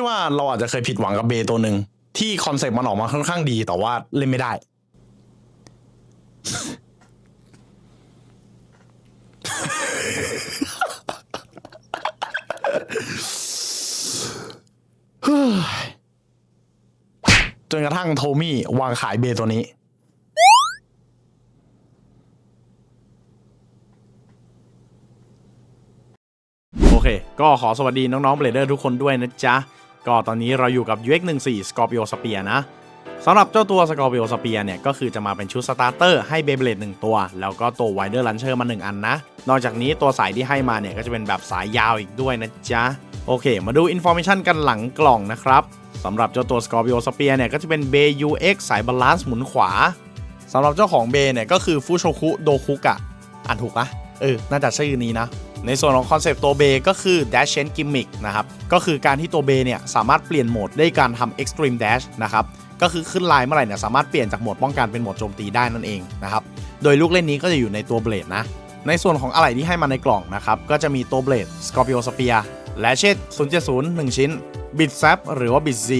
พี่ว่าเราอาจจะเคยผิดหวังกับเบตัวหนึ่งที่คอนเซ็ปต์มันออกมาค่อนข้างดีแต่ว่าเล่นไม่ได้ จนกระทั่งโทมี่วางขายเบตัวนี้ โอเค ก็ขอสวัสดีน้องๆเบลเดอร์ทุกคนด้วยนะจ๊ะ ก็ตอนนี้เราอยู่กับ UX14 Scorpio Spear นะสำหรับเจ้าตัว Scorpio Spear เนี่ย ก็คือจะมาเป็นชุดสตาร์เตอร์ให้ Beyblade 1 ตัว แล้วก็ตัว Wider Launcher มา 1 อันนะ นอกจากนี้ตัวสายที่ให้มาเนี่ย ก็จะเป็นแบบสายยาวอีกด้วยนะจ๊ะ โอเค มาดู Information กันหลังกล่องนะครับสำหรับเจ้าตัว Scorpio Spear เนี่ย ก็จะเป็น Bay UX สายบาลานซ์หมุนขวาสำหรับเจ้าของเบเนี่ยก็คือฟูโชคุโดคุกะอ่านถูกปะเออ น่าจะชื่อนี้นะ ในส่วนของคอนเซปต์ตัวเบก็คือ Dash Change Gimmick นะครับ ก็คือการที่ตัวเบเนี่ยสามารถเปลี่ยนโหมดได้การทำ Extreme Dash นะครับ ก็คือขึ้นลน์เมื่อไหร่เนี่ยสามารถเปลี่ยนจากโหมดป้องกันเป็นโหมดโจมตีได้นั่นเองนะครับ โดยลูกเล่นนี้ก็จะอยู่ในตัวเบลดนะ ในส่วนของอะไหล่ที่ให้มาในกล่องนะครับ ก็จะมีตัวเบลด Scorpio Spear และเช่070 1 ชิ้น Bit Zap หรือว่า Bit Z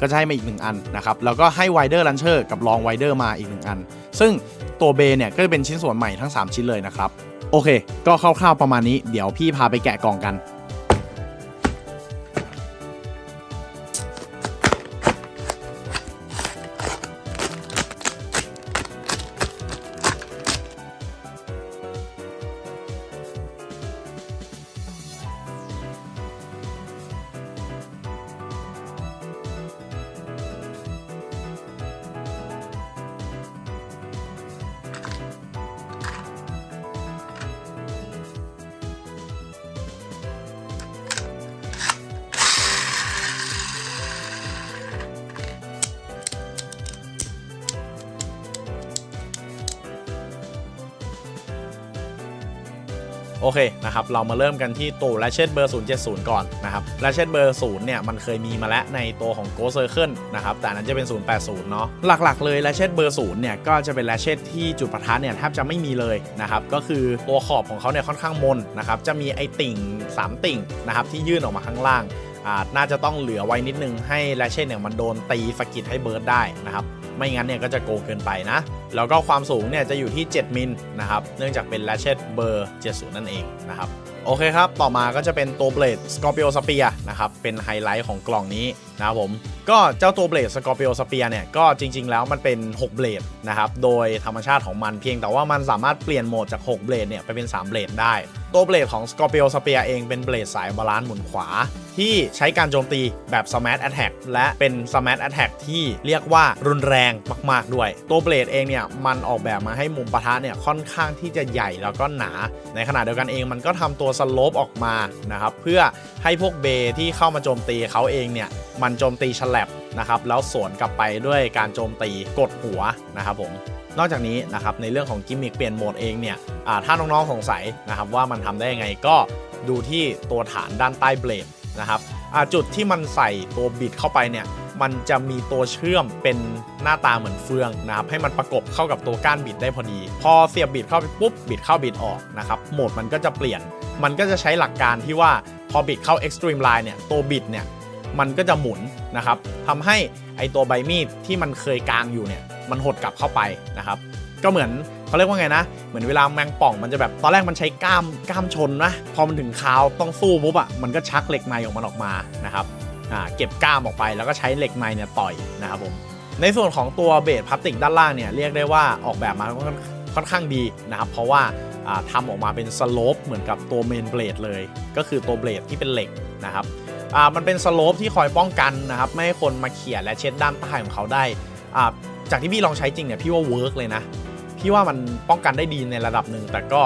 ก็จะให้มาอีก 1 อันนะครับ แล้วก็ให้ Wider Launcher กับ Long Wider มาอีก 1 อัน ซึ่งตัวเบเนี่ยก็จะเป็นชิ้นส่วนใหม่ทั้ง 3 ชิ้นเลยนะครับ โอเค ก็คร่าวๆประมาณนี้ เดี๋ยวพี่พาไปแกะกล่องกัน โอเคนะครับเรามาเริ่มกันที่ตัวแรชเชตเบอร์ 070 ก่อนนะครับและเช็ดเบอร์0เนี่ยมันเคยมีมาแล้วในตัวของ Ghost Circle นะครับแต่นั้นจะเป็น 080 เนาะหลักๆ เลยและเช็ดเบอร์0เนี่ยก็จะเป็นและเช็ดที่จุดประทัดเนี่ยแทบจะไม่มีเลยนะครับก็คือตัวขอบของเขาเนี่ยค่อนข้างมนนะครับจะมีไอติ่ง 3 ติ่งนะครับที่ยื่นออกมาข้างล่าง น่าจะต้องเหลือไว้นิดนึงให้แรชเชตเนี่ยมันโดนตีสะกิดให้เบิร์ดได้นะครับ ไม่งั้นเนี่ยก็จะโกงเกินไปนะ แล้วก็ความสูงเนี่ยจะอยู่ที่ 7 มิลนะครับ เนื่องจากเป็นแรชเชตเบอร์ 70 นั่นเองนะครับ โอเคครับ ต่อมาก็จะเป็นตัวเบลดสกอร์พิโอสเปียนะครับ เป็นไฮไลท์ของกล่องนี้ นะครับผมก็เจ้าตัวเบลด Scorpio Spear เนี่ยก็จริง ๆ แล้วมันเป็น 6 เบลดนะครับโดยธรรมชาติของมันเพียงแต่ว่ามันสามารถเปลี่ยนโหมดจาก 6 เบลดเนี่ยไปเป็น 3 เบลดได้ ตัวเบลดของ Scorpio Spear เองเป็นเบลดสายบาลานซ์หมุนขวา ที่ใช้การโจมตีแบบ Smash Attack และเป็น Smash Attack ที่เรียกว่ารุนแรงมาก ๆ ด้วย ตัวเบลดเองเนี่ยมันออกแบบมาให้มุมปะทะเนี่ยค่อนข้างที่จะใหญ่แล้วก็หนา ในขณะเดียวกันเองมันก็ทำตัวสโลปออกมานะครับเพื่อให้พวกเบที่เข้ามาโจมตีเขาเองเนี่ยมันโจมตีฉลับนะครับแล้วสวนกลับไปด้วยการโจมตีกดหัวนะครับผมนอกจากนี้นะครับในเรื่องของกิมมิคเปลี่ยนโหมดเองเนี่ยถ้าน้องๆสงสัยนะครับว่ามันทำได้ยังไงก็ดูที่ตัวฐานด้านใต้เบลดนะครับจุดที่มันใส่ตัวบิดเข้าไปเนี่ยมันจะมีตัวเชื่อมเป็นหน้าตาเหมือนเฟืองนะครับให้มันประกบเข้ากับตัวก้านบิดได้พอดี พอเสียบบิดเข้าไปปุ๊บบิดเข้าบิดออกนะครับโหมดมันก็จะเปลี่ยน มันก็จะใช้หลักการที่ว่าพอบิดเข้า extreme line เนี่ยตัวบิดเนี่ย มันก็จะหมุนนะครับทำให้ไอตัวใบมีดที่มันเคยกลางอยู่เนี่ยมันหดกลับเข้าไปนะครับ ก็เหมือนเขาเรียกว่าไงนะ เหมือนเวลาแมงป่องมันจะแบบตอนแรกมันใช้กล้ามกล้ามชนนะพอมันถึงคาวต้องสู้ปุ๊บอะมันก็ชักเหล็กในของมันออกมานะครับอ่าเก็บกล้ามออกไปแล้วก็ใช้เหล็กในเนี่ยต่อยนะครับผมในส่วนของตัวเบสพลาสติกด้านล่างเนี่ยเรียกได้ว่าออกแบบมาค่อนข้างดีนะครับ เพราะว่าอ่าทำออกมาเป็นสโลปเหมือนกับตัวเมนเบลดเลย ก็คือตัวเบลดที่เป็นเหล็กนะครับ อ่ามันเป็นสโลปที่คอยป้องกันนะครับ ไม่ให้คนมาเขี่ยและเช็ดด้านใต้ของเขาได้อ่าจากที่พี่ลองใช้จริงเนี่ยพี่ว่าเวิร์กเลยนะ พี่ว่ามันป้องกันได้ดีในระดับหนึ่ง แต่ก็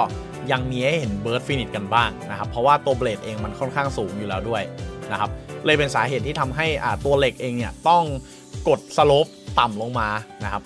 ยังมีให้เห็นเบิร์ดฟินิชกันบ้างนะครับ เพราะว่าตัวเบลดเองมันค่อนข้างสูงอยู่แล้วด้วยนะครับ เลยเป็นสาเหตุที่ทำให้อ่าตัวเหล็กเองเนี่ยต้องกดสโลปต่ำลงมานะครับ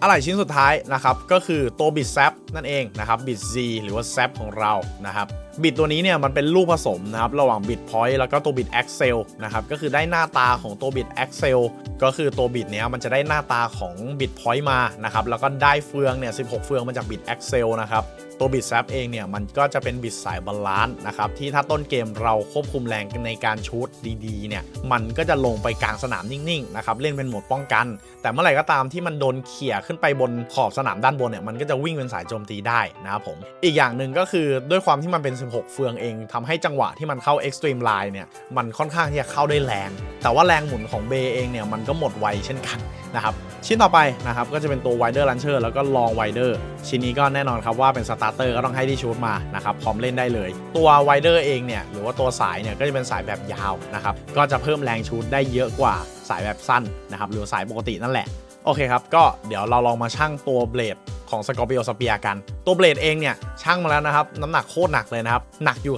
อะไหล่ชิ้นสุดท้ายนะครับก็คือตัวบิดแซปนั่นเองนะครับบิด Z หรือว่าแซปของเรานะครับ บิตตัวนี้เนี่ยมันเป็นลูกผสมนะครับระหว่างบิตพอยต์แล้วก็ตัวบิตแอคเซลนะครับก็คือได้หน้าตาของตัวบิตแอคเซลก็คือตัวบิตเนี้ยมันจะได้หน้าตาของบิตพอยต์มานะครับแล้วก็ได้เฟืองเนี่ย16 เฟืองมาจากบิตแอคเซลนะครับตัวบิตแซปเองเนี่ยมันก็จะเป็นบิตสายบาลานซ์นะครับที่ถ้าต้นเกมเราควบคุมแรงในการชูดดีๆเนี่ยมันก็จะลงไปกลางสนามนิ่งๆนะครับเล่นเป็นโหมดป้องกัน แต่เมื่อไหร่ก็ตามที่มันโดนเขี่ยขึ้นไปบนขอบสนามด้านบนเนี่ยมันก็จะวิ่งเป็นสายโจมตีได้นะครับผมอีกอย่างหนึ่งก็คือด้วยความที่มันเป็น16เฟืองเองทำให้จังหวะที่มันเข้า Extreme Line เนี่ยมันค่อนข้างที่จะเข้าได้แรง แต่ว่าแรงหมุนของเบเองเนี่ยมันก็หมดไวเช่นกันนะครับชิ้นต่อไปนะครับก็จะเป็นตัว Wider Launcher แล้วก็ Long Wider ชิ้นนี้ก็แน่นอนครับว่าเป็นสตาร์เตอร์ก็ต้องให้ที่ชูดมานะครับพร้อมเล่นได้เลย ตัว Wider เองเนี่ยหรือว่าตัวสายเนี่ยก็จะเป็นสายแบบยาวนะครับก็จะเพิ่มแรงชูดได้เยอะกว่าสายแบบสั้นนะครับหรือสายปกตินั่นแหละโอเคครับ ก็เดี๋ยวเราลองมาชั่งตัวเบลด ของสกอร์ i ิโอสเปียกัน ตัวเบลดเองเนี่ยชั่งมาแล้วนะครับ น้ำหนักโคตรหนักเลยนะครับ หนักอยู่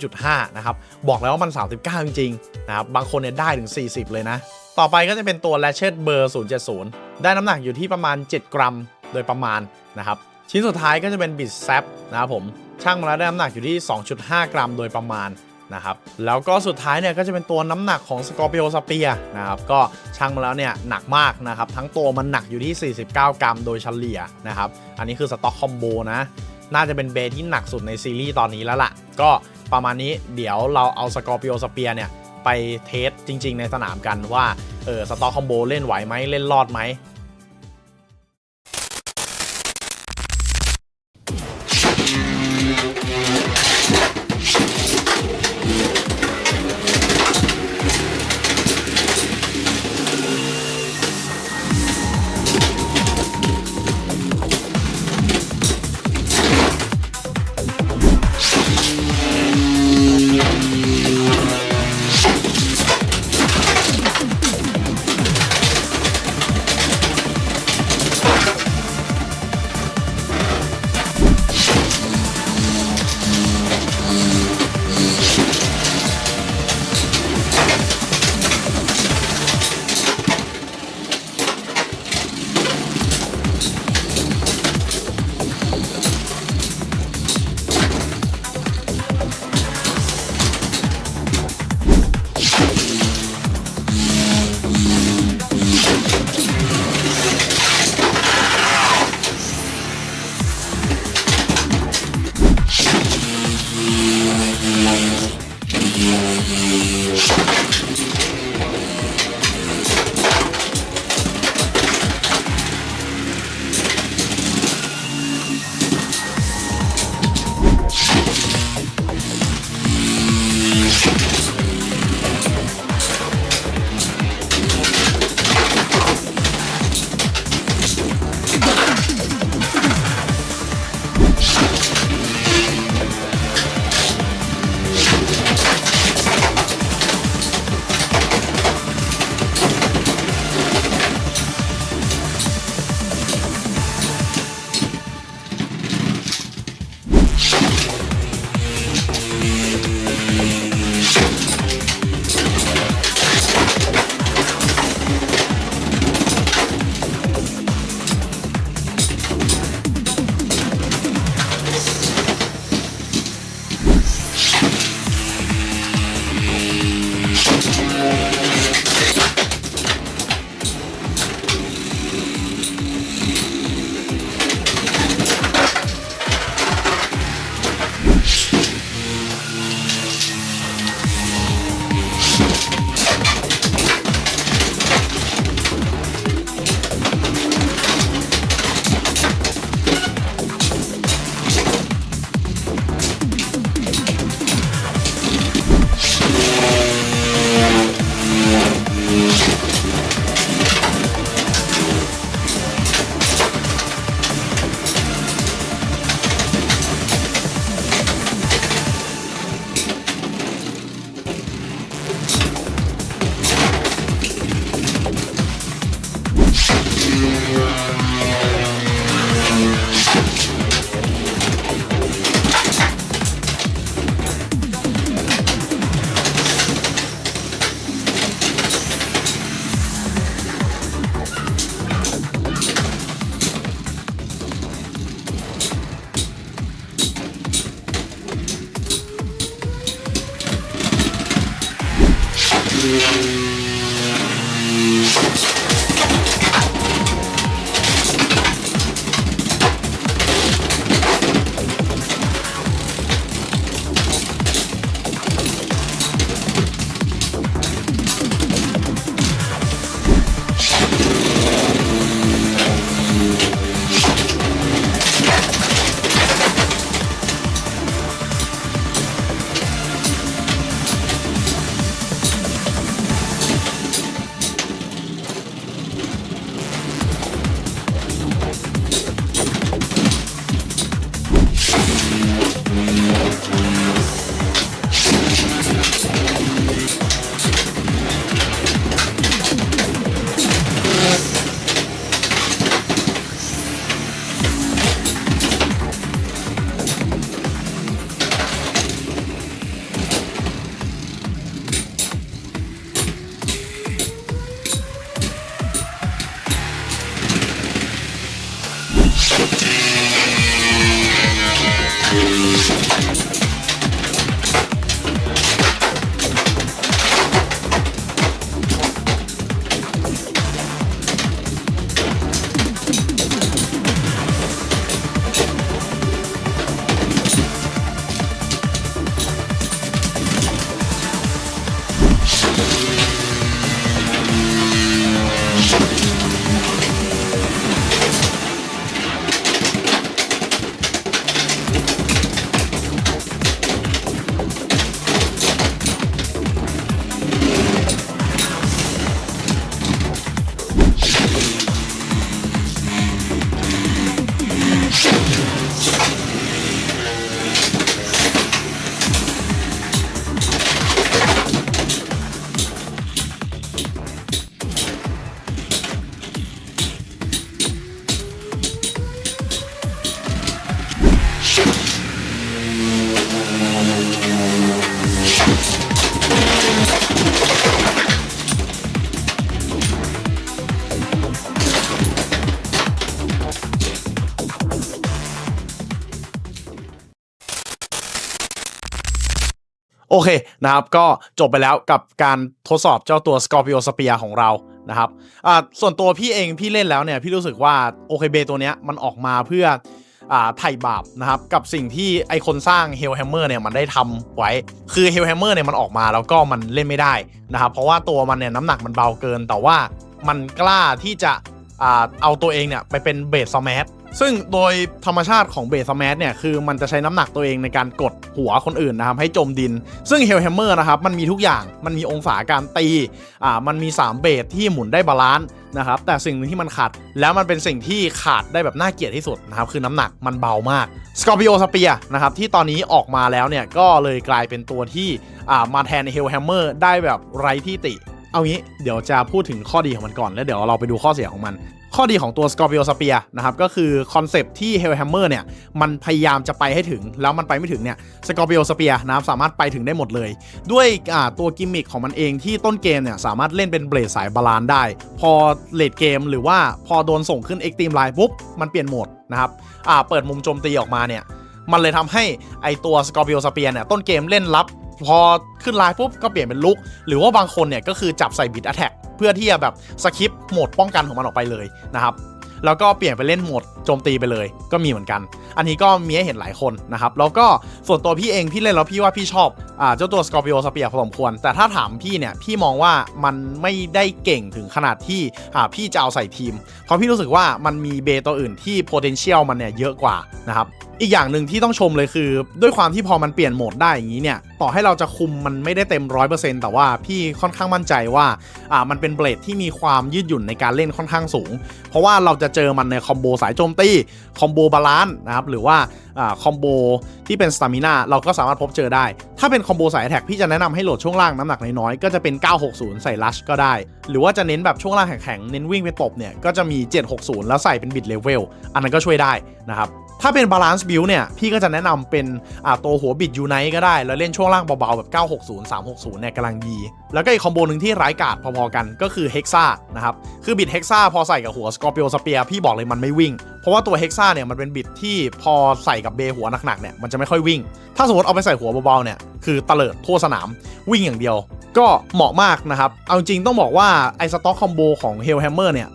39.5 นะครับ บอกแล้วว่ามัน 39 จริงๆนะครับบางคนเนี่ยได้ถึง 40 เลยนะ ต่อไปก็จะเป็นตัว l a t c h e t เบอร์ 070 ได้น้ำหนักอยู่ที่ประมาณ 7 กรัมโดยประมาณนะครับชิ้นสุดท้ายก็จะเป็นบิดแซปนะครับผมช่างมาแล้วได้น้ำหนักอยู่ที่ 2.5 กรัมโดยประมาณ นะครับแล้วก็สุดท้ายเนี่ยก็จะเป็นตัวน้ำหนักของสกอร์ i ิโอสเปียนะครับก็ช่างมาแล้วเนี่ยหนักมากนะครับทั้งตัวมันหนักอยู่ที่ 49 กรัมโดยเฉลี่ยนะครับอันนี้คือสต็อกคอมโบนะน่าจะเป็นเบสที่หนักสุดในซีรีส์ตอนนี้แล้วล่ะ ก็ประมาณนี้เดี๋ยวเราเอาสกอร์ i ิโอสเปียเนี่ยไปเทสจริง ๆ ในสนามกันว่าเออสต็อกคอมโบเล่นไหวไหมเล่นรอดไหม โอเคนะครับก็จบไปแล้วกับการทดสอบเจ้าตัว Scorpio Spear ของเรานะครับอ่าส่วนตัวพี่เองพี่เล่นแล้วเนี่ยพี่รู้สึกว่าโอเคเบตัวเนี้ยมันออกมาเพื่ออ่าไถ่บาปนะครับกับสิ่งที่ไอคนสร้าง Hellhammer เนี่ยมันได้ทำไว้ คือ Hellhammer เนี่ยมันออกมาแล้วก็มันเล่นไม่ได้นะครับเพราะว่าตัวมันเนี่ยน้ำหนักมันเบาเกิน แต่ว่ามันกล้าที่จะอ่าเอาตัวเองเนี่ยไปเป็นเบสสมาร์ ซึ่งโดยธรรมชาติของเบสสมาร์เนี่ย คือมันจะใช้น้ำหนักตัวเองในการกดหัวคนอื่นนะครับ ให้จมดิน ซึ่ง Hellhammer นะครับ มันมีทุกอย่างมันมีองศาการตีอ่ามันมี 3 เบสที่หมุนได้บาลานซ์นะครับ แต่สิ่งหนึงที่มันขาด แล้วมันเป็นสิ่งที่ขาดได้แบบน่าเกลียดที่สุดนะครับ คือน้ำหนักมันเบามาก Scorpio Spear นะครับ ที่ตอนนี้ออกมาแล้วเนี่ย ก็เลยกลายเป็นตัวที่อ่ามาแทน Hellhammer ได้แบบไร้ที่ติเอางี้เดี๋ยวจะพูดถึงข้อดีของมันก่อนแล้วเดี๋ยวเราไปดูข้อเสียของมัน ข้อดีของตัว Scorpio Spear นะครับก็คือคอนเซปที่ Hellhammer เนี่ยมันพยายามจะไปให้ถึง แล้วมันไปไม่ถึงเนี่ย Scorpio Spear นะครับสามารถไปถึงได้หมดเลย ด้วยอ่าตัวกิมมิคของมันเองที่ต้นเกมเนี่ยสามารถเล่นเป็นเบลดสายบาลานได้ พอเลดเกมหรือว่าพอโดนส่งขึ้น Extreme Line ปุ๊บ มันเปลี่ยนโหมดนะครับอ่าเปิดมุมโจมตีออกมาเนี่ยมันเลยทำให้ไอตัว Scorpio Spear เนี่ยต้นเกมเล่นรับพอขึ้นไลน์ปุ๊บก็เปลี่ยนเป็นลุก หรือว่าบางคนเนี่ยก็คือจับใส่บิด a t แท c เพื่อที่จะแบบสคิปโหมดป้องกันของมันออกไปเลยนะครับแล้วก็เปลี่ยนไปเล่นโหมดโจมตีไปเลย ก็มีเหมือนกัน อันนี้ก็มีให้เห็นหลายคนนะครับ แล้วก็ส่วนตัวพี่เองพี่เล่นแล้วพี่ว่าพี่ชอบอ่าเจ้าตัว Scorpio Spear พอสมควร แต่ถ้าถามพี่เนี่ย พี่มองว่ามันไม่ได้เก่งถึงขนาดที่อ่าพี่จะเอาใส่ทีม เพราะพี่รู้สึกว่ามันมีเบตัวอื่นที่ potential มันเนี่ยเยอะกว่านะครับอีกอย่างหนึ่งที่ต้องชมเลยคือ ด้วยความที่พอมันเปลี่ยนโหมดได้อย่างนี้เนี่ย ต่อให้เราจะคุมมันไม่ได้เต็ม100%แต่ว่าพี่ค่อนข้างมั่นใจว่าอ่ามันเป็นเบลดที่มีความยืดหยุ่นในการเล่นค่อนข้างสูง เพราะว่าเราจะเจอมันในคอมโบสายโจมตีคอมโบบาลานซ์นะครับหรือว่าอ่าคอมโบที่เป็นสตามิน่าเราก็สามารถพบเจอได้ ถ้าเป็นคอมโบสายแท็กพี่จะแนะนำให้โหลดช่วงล่างน้ำหนักน้อยๆก็จะเป็น 960 ใส่ลัชก็ได้หรือว่าจะเน้นแบบช่วงล่างแข็งๆ เน้นวิ่งไปตบเนี่ย ก็จะมี 760 แล้วใส่เป็นบิดเลเวล อันนั้นก็ช่วยได้นะครับ ถ้าเป็นบาลานซ์บิลเนี่ย พี่ก็จะแนะนำเป็นอ่าตัวหัวบิดยูไนก็ได้ แล้วเล่นช่วงล่างเบาๆ แบบ 960 360 เนี่ยกำลังดี แล้วก็อีกคอมโบหนึ่งที่ร้ายกาจพอๆกันก็คือเฮกซ่านะครับ คือบิดเฮกซ่าพอใส่กับหัวสกอร์เปียสเปียพี่บอกเลยมันไม่วิ่ง เพราะว่าตัวเฮกซ่าเนี่ยมันเป็นบิดที่พอใส่กับเบหัวหนักๆเนี่ยมันจะไม่ค่อยวิ่ง ถ้าสมมติเอาไปใส่หัวเบาๆเนี่ยคือตะเลิดทั่วสนามวิ่งอย่างเดียว ก็เหมาะมากนะครับ เอาจริงต้องบอกว่าไอ้สต็อกคอมโบของ Hellhammer เนี่ย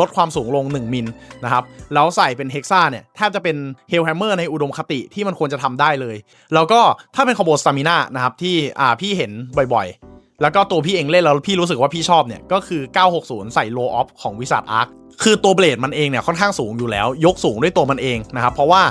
ลดความสูงลง 1 มิลนะครับ แล้วใส่เป็นเฮกซ่าเนี่ย แทบจะเป็นเฮลแฮมเมอร์ในอุดมคติที่มันควรจะทำได้เลย แล้วก็ถ้าเป็นคอมโบสตามิน่านะครับ ที่พี่เห็นบ่อยๆ แล้วก็ตัวพี่เองเล่นแล้วพี่รู้สึกว่าพี่ชอบเนี่ยก็คือ 960 ใส่โลออฟของวิสัทอาร์คคือตัวเบลดมันเองเนี่ยค่อนข้างสูงอยู่แล้ว ยกสูงด้วยตัวมันเองนะครับ เพราะว่า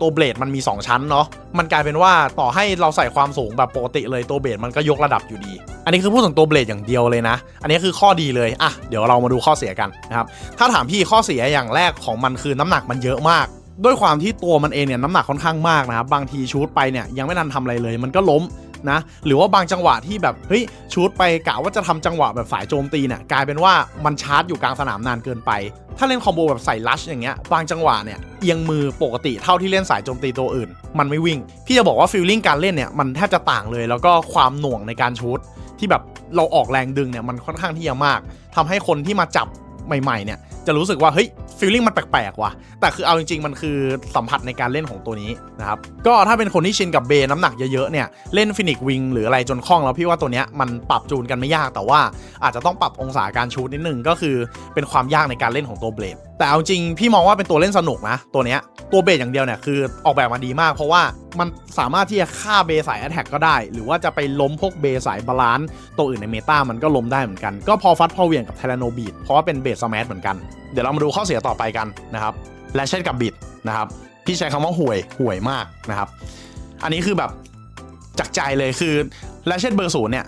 ตัวเบลดมันมี 2 ชั้นเนาะมันกลายเป็นว่าต่อให้เราใส่ความสูงแบบปกติเลยตัวเบลดมันก็ยกระดับอยู่ดี อันนี้คือพูดถึงตัวเบลดอย่างเดียวเลยนะ อันนี้คือข้อดีเลย อะ เดี๋ยวเรามาดูข้อเสียกันนะครับถ้าถามพี่ข้อเสียอย่างแรกของมันคือน้ำหนักมันเยอะมากด้วยความที่ตัวมันเองเนี่ยน้ำหนักค่อนข้างมากนะครับบางทีชูดไปเนี่ยยังไม่ทันทำอะไรเลย มันก็ล้ม นะ หรือว่าบางจังหวะที่แบบเฮ้ยชูดไปกะว่าจะทำจังหวะแบบสายโจมตีเนี่ยกลายเป็นว่ามันชาร์จอยู่กลางสนามนานเกินไป ถ้าเล่นคอมโบแบบใส่ลัชอย่างเงี้ยบางจังหวะเนี่ยเอียงมือปกติเท่าที่เล่นสายโจมตีตัวอื่น มันไม่วิ่ง พี่จะบอกว่าฟีลลิ่งการเล่นเนี่ยมันแทบจะต่างเลย แล้วก็ความหน่วงในการชูดที่แบบเราออกแรงดึงเนี่ยมันค่อนข้างที่จะมากทำให้คนที่มาจับใหม่ๆเนี่ยจะรู้สึกว่าเฮ้ย ฟีลลิ่งมันแปลกๆว่ะ แต่คือเอาจริงๆ มันคือสัมผัสในการเล่นของตัวนี้นะครับ ก็ถ้าเป็นคนที่ชินกับเบน้ำหนักเยอะๆ เนี่ย เล่นฟินิกวิงหรืออะไรจนคล่องแล้วพี่ว่าตัวเนี้ยมันปรับจูนกันไม่ยาก แต่ว่าอาจจะต้องปรับองศาการชูดนิดนึงก็คือเป็นความยากในการเล่นของตัวเบลดแต่เอาจริงพี่มองว่าเป็นตัวเล่นสนุกนะตัวเนี้ยตัวเบสอย่างเดียวเนี่ยคือออกแบบมาดีมาก เพราะว่ามันสามารถที่จะฆ่าเบสายแอตแทกก็ได้ หรือว่าจะไปล้มพวกเบสายบาลานซ์ตัวอื่นในเมตามันก็ล้มได้เหมือนกัน ก็พอฟัดพอเหวียงกับไทแรโนบีดเพราะว่าเป็นเบสสมทเหมือนกันเดี๋ยวเรามาดูข้อเสียต่อไปกันนะครับ และเช่นกับบิดนะครับ พี่ใช้คำว่าห่วยห่วยมากนะครับ อันนี้คือแบบจากใจเลยคือและเช่นเบอร์ศูนย์เนี่ย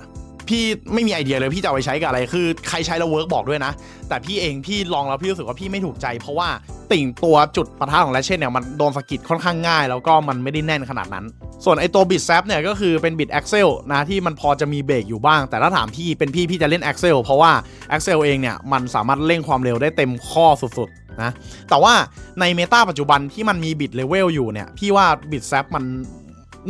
พี่ไม่มีไอเดียเลยพี่จะเอาไปใช้กับอะไรคือใครใช้แล้วเวิร์กบอกด้วยนะ แต่พี่เองพี่ลองแล้วพี่รู้สึกว่าพี่ไม่ถูกใจ เพราะว่า ติ่งตัวจุดปะทะของแรชเช่นเนี่ยมันโดนสะกิดค่อนข้างง่าย แล้วก็มันไม่ได้แน่นขนาดนั้น ส่วนไอตัวบิดแซปเนี่ยก็คือเป็นบิดแอ x เซลนะที่มันพอจะมีเบรกอยู่บ้าง แต่ถ้าถามพี่เป็นพี่พี่จะเล่นแอ x เซลเพราะว่าแอ x เซลเองเนี่ยมันสามารถเร่งความเร็วได้เต็มข้อสุดๆนะแต่ว่าในเมตาปัจจุบันที่มันมีบิดเลเวลอยู่เนี่ยพี่ว่าบิดแซปมัน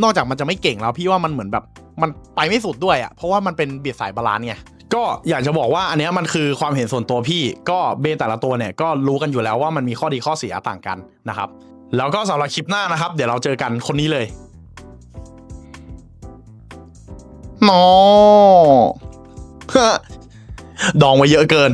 นอกจากมันจะไม่เก่งแล้วพี่ว่ามันเหมือนแบบมันไปไม่สุดด้วยอะ่ะเพราะว่ามันเป็นบิดสายบาลานซ์ไง ก็อยากจะบอกว่าอันเนี้ยมันคือความเห็นส่วนตัวพี่ก็เบนแต่ละตัวเนี่ยก็รู้กันอยู่แล้วว่ามันมีข้อดีข้อเสียต่างกันนะครับ แล้วก็สำหรับคลิปหน้านะครับ เดี๋ยวเราเจอกันคนนี้เลยนอ ดองไว้เยอะเกิน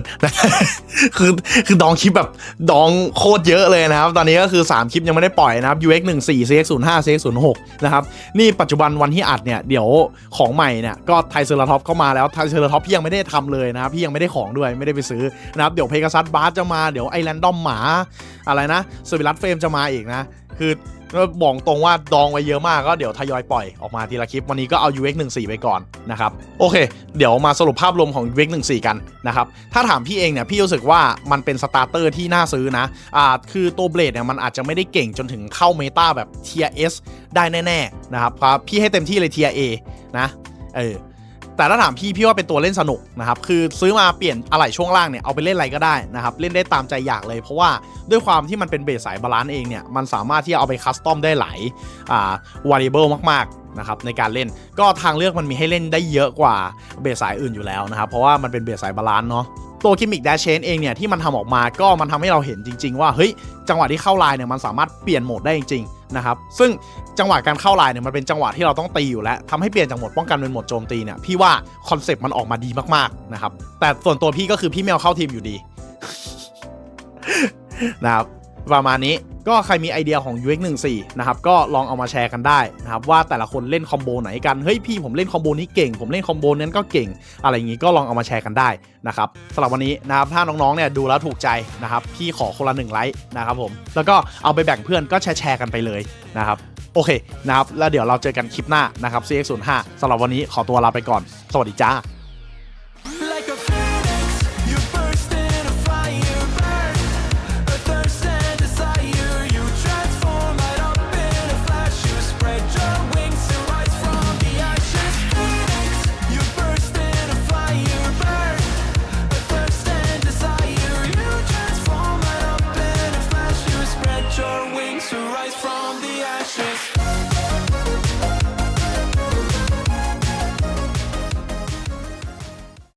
คือคือดองคลิปแบบดองโคตรเยอะเลยนะครับ ตอนนี้ก็คือ 3 คลิปยังไม่ได้ปล่อยนะครับ UX 1 4 CX 0 5 CX 0 6นะครับ นี่ปัจจุบันวันที่อัดเนี่ย เดี๋ยวของใหม่เนี่ย ก็ไทเซอร์ท็อปก็มาแล้วไทเซอร์ท็อปพี่ยังไม่ได้ทำเลยนะครับ พี่ยังไม่ได้ของด้วยไม่ได้ไปซื้อนะครับ เดี๋ยวเพก a ซัสบาร์จะมาเดี๋ยวไอแลนดอมหมาอะไรนะสวิรัตเฟรมจะมาอีกนะ คือ บอกตรงว่าดองไว้เยอะมากก็เดี๋ยวทยอยปล่อยออกมาทีละคลิป วันนี้ก็เอา UX 1 4ไปก่อนนะครับ โอเค เดี๋ยวมาสรุปภาพรวมของ UX 1 4กันนะครับ ถ้าถามพี่เองเนี่ย พี่รู้สึกว่ามันเป็นสตาร์เตอร์ที่น่าซื้อนะอ่าคือตัวเบลดเนี่ยมันอาจจะไม่ได้เก่งจนถึงเข้าเมตาแบบเทีย S ได้แน่ ๆ นะครับครับพี่ให้เต็มที่เลยเทีย A นะ เออ แต่ถ้าถามพี่พี่ว่าเป็นตัวเล่นสนุกนะครับคือซื้อมาเปลี่ยนอะไหล่ช่วงล่างเนี่ยเอาไปเล่นอะไรก็ได้นะครับเล่นได้ตามใจอยากเลยเพราะว่าด้วยความที่มันเป็นเบสสายบาลานซ์เองเนี่ยมันสามารถที่จะเอาไปคัสตอมได้หลายอ่าวาริเบิลมากๆนะครับในการเล่นก็ทางเลือกมันมีให้เล่นได้เยอะกว่าเบสสายอื่นอยู่แล้วนะครับเพราะว่ามันเป็นเบสสายบาลานซ์เนาะตัวกิมมิกแดชเชนเองเนี่ยที่มันทำออกมาก็มันทำให้เราเห็นจริง ๆ ว่าเฮ้ยจังหวะที่เข้าไลน์เนี่ยมันสามารถเปลี่ยนโหมดได้จริงๆ นะครับ ซึ่งจังหวะการเข้าลายเนี่ยมันเป็นจังหวะที่เราต้องตีอยู่แล้วทำให้เปลี่ยนจากหมดป้องกันเป็นหมดโจมตีเนี่ยพี่ว่าคอนเซปต์มันออกมาดีมากๆนะครับ แต่ส่วนตัวพี่ก็คือพี่ไม่เอาเข้าทีมอยู่ดีนะครับประมาณนี้ ก็ใครมีไอเดียของ UX 1 4 นะครับก็ลองเอามาแชร์กันได้นะครับว่าแต่ละคนเล่นคอมโบไหนกัน เฮ้ยพี่ผมเล่นคอมโบนี้เก่ง ผมเล่นคอมโบนั้นก็เก่ง อะไรอย่างงี้ก็ลองเอามาแชร์กันได้นะครับสำหรับวันนี้นะครับถ้าน้องๆเนี่ยดูแล้วถูกใจนะครับพี่ขอคนละหนึ่งไลค์นะครับผมแล้วก็เอาไปแบ่งเพื่อนก็แชร์แชร์กันไปเลยนะครับโอเคนะครับแล้วเดี๋ยวเราเจอกันคลิปหน้านะครับ CX 0 5 สำหรับวันนี้ขอตัวลาไปก่อน สวัสดีจ้า